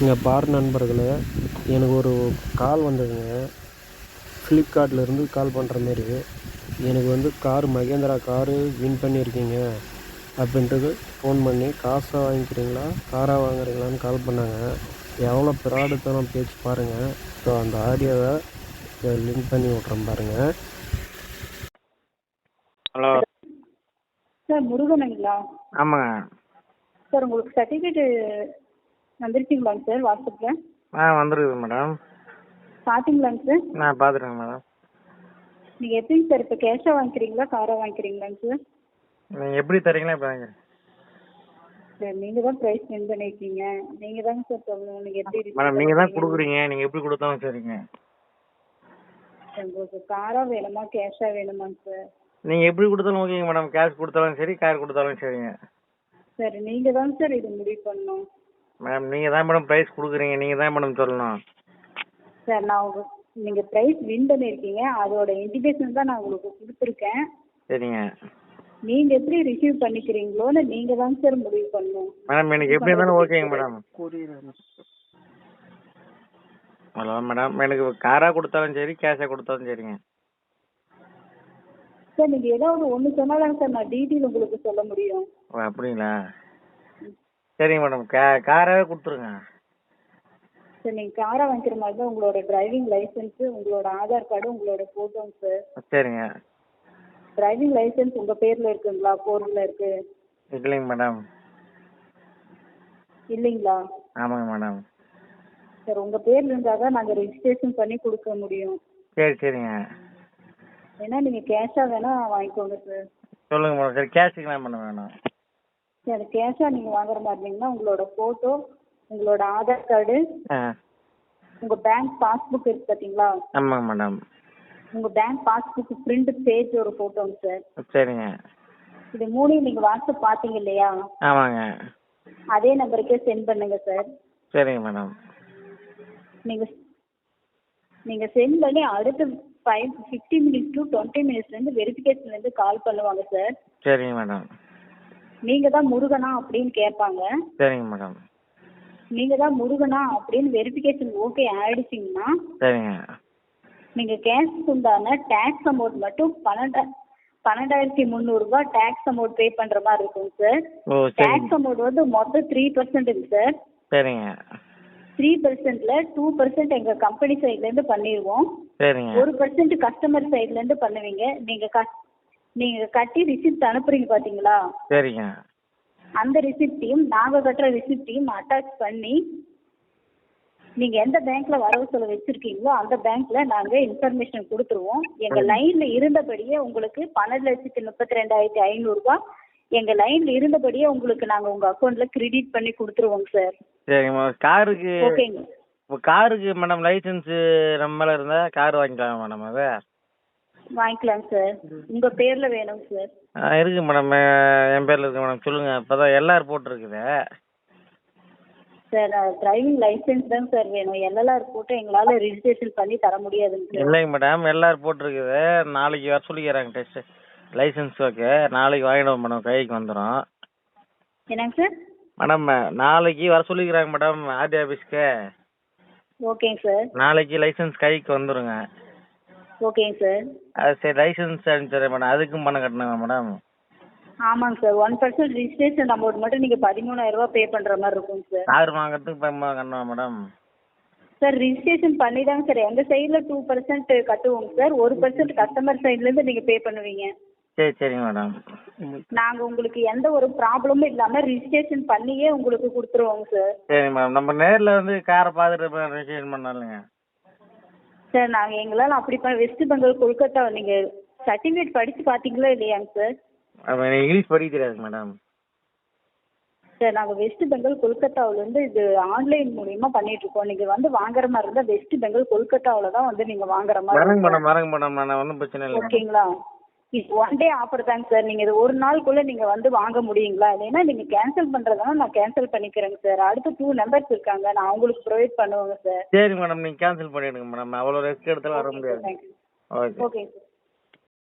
இங்கே பார் நண்பர்களே எனக்கு ஒரு கால் வந்ததுங்க. ஃப்ளிப்கார்ட்லேருந்து கால் பண்ணுற மாரி. எனக்கு வந்து கார் மகேந்திரா காரு வின் பண்ணியிருக்கீங்க அப்படின்றது ஃபோன் பண்ணி காசாக வாங்கிக்கிறீங்களா காராக வாங்குறீங்களான்னு கால் பண்ணாங்க. எவ்வளோ பிராடுத்தனம் பேச்சு பாருங்கள் ஸோ அந்த ஆடியோவை லிங்க் பண்ணி விட்றேன் பாருங்கள் ஹலோ. சார் முருகனுங்களா? ஆமாங்க. சார் உங்களுக்கு சர்டிஃபிகேட்டு வந்துருச்சுங்களாங்க சார் வாட்ஸ்அப்பில்? ஆ வந்துருக்குது மேடம். பார்த்தீங்களாங்க சார்? நான் பார்த்துட்டேங்க மேடம். நீங்கள் எப்படிங்க சார் இப்போ கேஷாக வாங்கிக்கிறீங்களா காராக வாங்கிக்கிறீங்களாங்க சார்? நீங்கள் எப்படி தரீங்களோ இப்போ வாங்க சார் நீங்கள் தான் ப்ரைஸ் வின் பண்ணியிருக்கீங்க நீங்கள் தாங்க சார் சொல்லணும் நீங்கள் எப்படி மேடம் நீங்கள் தான்? கொடுக்குறீங்க நீங்கள் எப்படி கொடுத்தாலும் சரிங்க. சார், உங்களுக்கு காராக வேணுமா கேஷாக வேணுமாங்க சார்? நீங்கள் எப்படி கொடுத்தாலும் ஓகேங்க மேடம். கேஷ் கொடுத்தாலும் சரி கார் கொடுத்தாலும் சரிங்க. சார் நீங்கள் தாங்க சார் இது முடிவு பண்ணணும். மேடம் நீங்கள் தான் மேடம் ப்ரைஸ் கொடுக்குறீங்க. நீங்கள் தான் மேடம் சொல்லணும். சார் நான் உங்க நீங்கள் ப்ரைஸ் வின் பண்ணியிருக்கீங்க அதோட இன்டிமேஷன் தான் நான் உங்களுக்கு கொடுத்துருக்கேன். சரிங்க. நீங்கள் எப்படி ரிசீவ் பண்ணிக்கிறீங்களோன்னு நீங்கள் தாங்க சார் முடிவு பண்ணணும். மேடம் எனக்கு எப்படி இருந்தாலும் ஓகேங்க மேடம் ஹலோ மேடம் எனக்கு காராக கொடுத்தாலும் சரி கேஷாக கொடுத்தாலும் சரிங்க. சார் நீங்கள் ஏதாவது ஒன்று சொன்னாதாங்க சார் நான் டீட்டெயில் உங்களுக்கு சொல்ல முடியும். ஓ அப்படிங்களா? சரிங்க மேடம். கா காராகவே கொடுத்துருங்க. சார் நீங்கள் காரை வாங்கிக்கிற மாதிரி தான் உங்களோட டிரைவிங் லைசன்ஸு உங்களோட ஆதார் கார்டு உங்களோட ஃபோட்டோங்க சார் சரிங்க. டிரைவிங் லைசன்ஸ் உங்கள் பேரில் இருக்குங்களா? ஃபோனில் இருக்கு. இல்லைங்க மேடம். இல்லைங்களா? ஆமாங்க மேடம். சார் உங்கள் பேரில் இருந்தால் தான் நாங்கள் ரெஜிஸ்ட்ரேஷன் பண்ணி கொடுக்க முடியும். சரி சரிங்க. ஏன்னா நீங்கள் கேஷாக வேணால் வாங்கிக்கோங்க சார். சொல்லுங்க மேடம். சரி கேஷுக்கு என்ன பண்ண வேணும்? சார் கேஷாக நீங்கள் வாங்குற மாதிரி இருந்தீங்கன்னா உங்களோட ஃபோட்டோ உங்களோட ஆதார் கார்டு ஆ. உங்கள் பேங்க் பாஸ்புக் இருக்கு பார்த்தீங்களா ஆமாங்க மேடம் உங்கள் பேங்க் பாஸ்புக் பிரிண்ட் பேஜ் ஒரு ஃபோட்டோங்க சார் சரிங்க. இது மூணையும் நீங்கள் வாட்ஸ்அப் பார்த்தீங்க இல்லையா? ஆமாங்க. அதே நம்பருக்கே சென்ட் பண்ணுங்க சார் சரிங்க மேடம் நீங்கள் நீங்கள் சென்ட் பண்ணி அடுத்த five fifty minutes to twenty மினிட்ஸ்லேருந்து வெரிஃபிகேஷன்லேருந்து கால் பண்ணுவாங்க சார் சரிங்க மேடம் நீங்கள் தான் முருகனா அப்படின்னு கேட்பாங்க. சரிங்க மேடம் நீங்கள் தான் முருகனா அப்படின்னு வெரிஃபிகேஷன் ஓகே ஆயிடுச்சிங்கன்னா சரிங்க. நீங்கள் கேஷ்க்கு உண்டான டேக்ஸ் அமௌண்ட் மட்டும் பன்னெண்டா பன்னெண்டாயிரத்தி முந்நூறுரூபா டேக்ஸ் அமௌண்ட் பே பண்ணுற மாதிரி இருக்குங்க சார் ஓ டேக்ஸ் அமௌண்ட் வந்து மொத்தம் த்ரீ பர்சன்ட்டுங்க சார் சரிங்க. த்ரீ பர்சன்ட்ல டூ பர்சன்ட் எங்கள் கம்பெனி சைட்லேருந்து பண்ணிடுவோம் சரிங்க. ஒரு பர்சன்ட் கஸ்டமர் சைட்லேருந்து பண்ணுவீங்க. நீங்கள் கட் நீங்கள் கட்டி ரிசிப்ட் அனுப்புறீங்க பார்த்தீங்களா சரிங்க. அந்த ரிசிப்டையும் நாங்கள் கட்டுற ரிசிப்டையும் அட்டாச் பண்ணி நீங்கள் எந்த பேங்க்கில் வரவு செலவு வச்சுருக்கீங்களோ அந்த பேங்க்கில் நாங்கள் இன்ஃபர்மேஷன் கொடுத்துருவோம். எங்கள் லைனில் இருந்தபடியே உங்களுக்கு பன்னெண்டு லட்சத்தி முப்பத்தி ரெண்டாயிரத்தி ஐநூறுரூபா எங்கள் லைனில் இருந்தபடியே உங்களுக்கு நாங்கள் உங்கள் அக்கௌண்ட்டில் கிரெடிட் பண்ணி கொடுத்துருவோங்க சார் சரிங்க காருக்கு ஓகேங்க. காருக்கு மேடம் லைசன்ஸு நம்ம மேலே இருந்தால் கார் வாங்கிக்கலாம் மேடம் அது? வாங்கிக்கலாங்க சார் உங்கள் பேரில் வேணுங்க சார் ஆ இருக்கு மேடம் என் பேரில் இருக்கு மேடம் சொல்லுங்கள் இப்போ தான் எல்ஆர் போட்டிருக்குது. சார் டிரைவிங் லைசென்ஸ் தாங்க சார் வேணும். எல்எல்ஆர் போட்டு எங்களால் ரிஜிஸ்ட்ரேஷன் பண்ணி தர முடியாதுங்க சார் இல்லைங்க மேடம் எல்ஆர் போட்டிருக்குது. நாளைக்கு வர சொல்லிக்கிறாங்க டெஸ்ட்டு லைசன்ஸ் ஓகே நாளைக்கு வாங்கிடுவோம் மேடம் கைக்கு வந்துடும் என்னங்க சார் மேடம் நாளைக்கு வர சொல்லிக்கிறாங்க மேடம் ஆர்டி ஆஃபீஸ்க்கு ஓகேங்க சார் நாளைக்கு லைசன்ஸ் கைக்கு வந்துருங்க. ஓகேங்க சார் அது சரி லைசன்ஸ் அனுப்பிச்சிடுறேன் மேடம் அதுக்கும் பணம் கட்டணுங்க மேடம் ஆமாங்க sir one percent registration amount மட்டும் நீங்கள் பதிமூணாயிரரூபா பே பண்ணுற மாதிரி இருக்குங்க சார் கார் வாங்குறதுக்கு பணம் கட்டணுமா மேடம் சார் ரிஜிஸ்ட்ரேஷன் பண்ணி தாங்க சார் எங்கள் சைடில் டூ பர்சன்ட் கட்டுவோங்க சார் ஒரு பர்சன்ட் கஸ்டமர் சைட்லேருந்து நீங்கள் பே பண்ணுவீங்க. சரி சரிங்க மேடம் நாங்கள் உங்களுக்கு எந்த ஒரு ப்ராப்ளமும் இல்லாமல் ரிஜிஸ்ட்ரேஷன் பண்ணியே உங்களுக்கு கொடுத்துருவோங்க சார் சரி மேடம் நம்ம நேரில் வந்து காரை பார்த்துட்டு ரிஜிஸ்ட்ரேஷன் பண்ணலாங்க. சார் நாங்கள் எங்களால் அப்படி பண்ண வெஸ்ட் பெங்கால் கொல்கத்தா நீங்கள் சர்டிஃபிகேட் படித்து பார்த்தீங்களா இல்லையாங்க சார் எனக்கு இங்கிலீஷ் படிக்க தெரியாது மேடம் சார் நாங்கள் வெஸ்ட் பெங்கால் கொல்கத்தாவிலேருந்து இது ஆன்லைன் மூலியமா பண்ணிட்டு இருக்கோம். நீங்கள் வந்து வாங்குற மாதிரி இருந்தால் வெஸ்ட் பெங்கால் கொல்கத்தாவில் தான் வந்து நீங்கள் வாங்குற மாதிரி வரங்க. மேடம் வரங்க மேடம் நான் ஒன்றும் பிரச்சனை இல்லை. ஓகேங்களா இது ஒன் டே ஆஃபர் தாங்க சார் நீங்கள் இது ஒரு நாளுக்குள்ளே நீங்கள் வந்து வாங்க முடியுங்களா? இல்லைன்னா நீங்கள் கேன்சல் பண்ணுறதுனா நான் கேன்சல் பண்ணிக்கிறேங்க சார் அடுத்து டூ நம்பர்ஸ் இருக்காங்க. நான் அவங்களுக்கு ப்ரொவைட் பண்ணுவேங்க சார் சரி மேடம் நீங்கள் கேன்சல் பண்ணிவிடுங்க மேடம் அவ்வளோ ரிஸ்க் எடுத்தாலும் வர முடியாது. ஓகே ஓகேங்க சார்